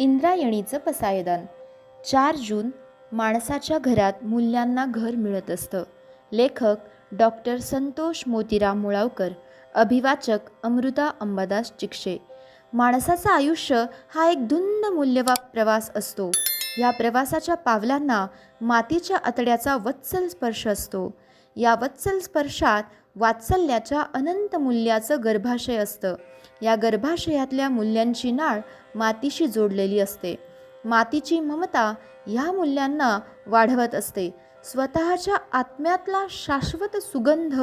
इंद्रायणीचं पसायदान. चार जून माणसाच्या घरात मूल्यांना घर मिळत असतं. लेखक डॉक्टर संतोष मोतीराम मुळावकर अभिवाचक अमृता अंबादास चिक्षे. माणसाचं आयुष्य हा एक धुंद मूल्यवा प्रवास असतो. या प्रवासाच्या पावलांना मातीच्या आतड्याचा वत्सल स्पर्श असतो. या वत्सल स्पर्शात वात्सल्याच्या अनंत मूल्याचं गर्भाशय असतं. या गर्भाशयातल्या मूल्यांची नाळ मातीशी जोडलेली असते. मातीची ममता ह्या मूल्यांना वाढवत असते. स्वतःच्या आत्म्यातला शाश्वत सुगंध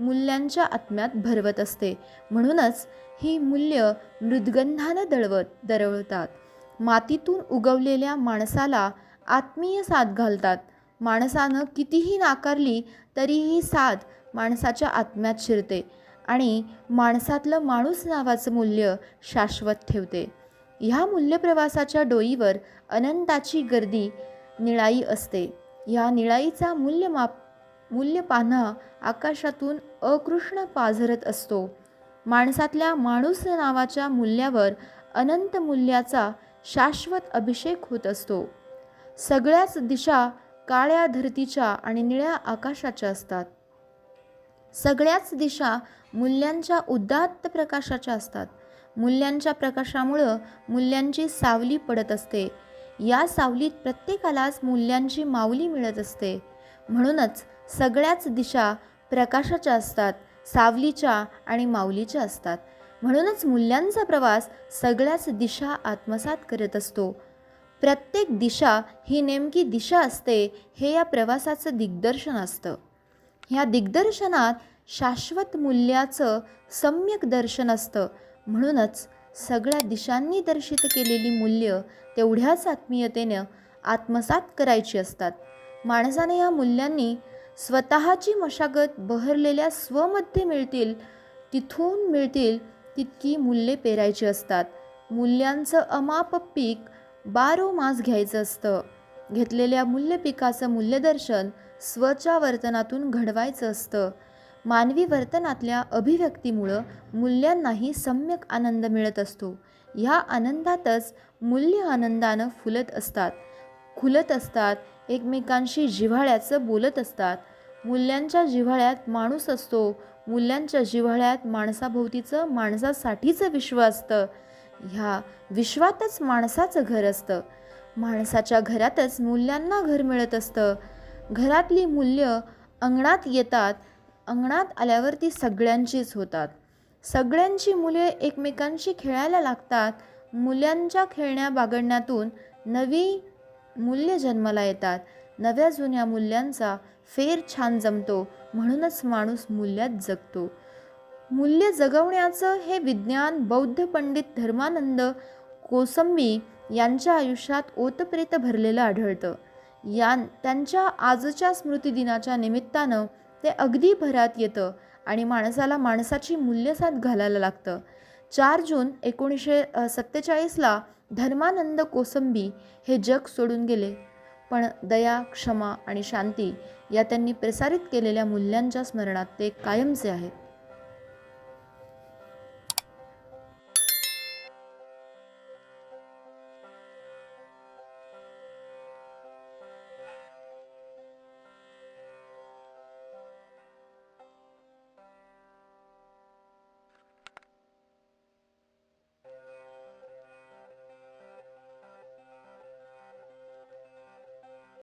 मूल्यांच्या आत्म्यात भरवत असते. म्हणूनच ही मूल्य मृदगंधानं दळवत दरवळतात. मातीतून उगवलेल्या माणसाला आत्मीय साथ घालतात. माणसानं कितीही नाकारली तरीही साथ माणसाच्या आत्म्यात शिरते आणि माणसातलं माणूस नावाचं मूल्य शाश्वत ठेवते. ह्या मूल्यप्रवासाच्या डोईवर अनंताची गर्दी निळाई असते. ह्या निळाईचा मूल्यमाप मूल्यपान्हा आकाशातून अकृष्ण पाझरत असतो. माणसातल्या माणूस नावाच्या मूल्यावर अनंत मूल्याचा शाश्वत अभिषेक होत असतो. सगळ्याच दिशा काळ्या धरतीच्या आणि निळ्या आकाशाच्या असतात. सगळ्याच दिशा मूल्यांच्या उदात्त प्रकाशाच्या असतात. मूल्यांच्या प्रकाशामुळं मूल्यांची सावली पडत असते. या सावलीत प्रत्येकालाच मूल्यांची माऊली मिळत असते. म्हणूनच सगळ्याच दिशा प्रकाशाच्या असतात सावलीच्या आणि माऊलीच्या असतात. म्हणूनच मूल्यांचा प्रवास सगळ्याच दिशा आत्मसात करत असतो. प्रत्येक दिशा ही नेमकी दिशा असते हे या प्रवासाचं दिग्दर्शन असतं. ह्या दिग्दर्शनात शाश्वत मूल्याचं सम्यक दर्शन असतं. म्हणूनच सगळ्या दिशांनी दर्शित केलेली मूल्य तेवढ्याच आत्मीयतेनं आत्मसात करायची असतात. माणसाने या मूल्यांनी स्वतःची मशागत बहरलेल्या स्वमध्ये मिळतील तिथून मिळतील तितकी मूल्ये पेरायची असतात. मूल्यांचं अमाप पीक बारो मास घ्यायचं असतं. घेतलेल्या मूल्य पिकाचं मूल्यदर्शन स्वच्या वर्तनातून घडवायचं असतं. मानवी वर्तनातल्या अभिव्यक्तीमुळं मूल्यांनाही सम्यक आनंद मिळत असतो. ह्या आनंदातच मूल्य आनंदानं फुलत असतात. खुलत असतात एकमेकांशी जिव्हाळ्याचं बोलत असतात. मूल्यांच्या जिव्हाळ्यात माणूस असतो. मूल्यांच्या जिव्हाळ्यात माणसाभोवतीचं माणसासाठीचं विश्व असतं. ह्या विश्वातच माणसाचं घर असतं. माणसाच्या घरातच मूल्यांना घर मिळत असतं. घरातली मूल्य अंगणात येतात. अंगणात आल्यावर ती सगळ्यांचीच होतात. सगळ्यांची मुले एकमेकांशी खेळायला लागतात. मुल्यांच्या खेळण्या बागडण्यातून नवी मूल्य जन्माला येतात. नव्या जुन्या मूल्यांचा फेर छान जमतो. म्हणूनच माणूस मूल्यात जगतो. मूल्य जगवण्याचं हे विज्ञान बौद्ध पंडित धर्मानंद कोसंबी यांच्या आयुष्यात ओतप्रेत भरलेलं आढळतं. या त्यांच्या आजच्या स्मृतिदिनाच्या निमित्तानं ते अगदी भरात येतं आणि माणसाला माणसाची मूल्यसात घालायला लागतं. चार जून एकोणीसशे सत्तेचाळीसला धर्मानंद कोसंबी हे जग सोडून गेले. पण दया क्षमा आणि शांती या त्यांनी प्रसारित केलेल्या मूल्यांच्या स्मरणात ते कायमचे आहेत.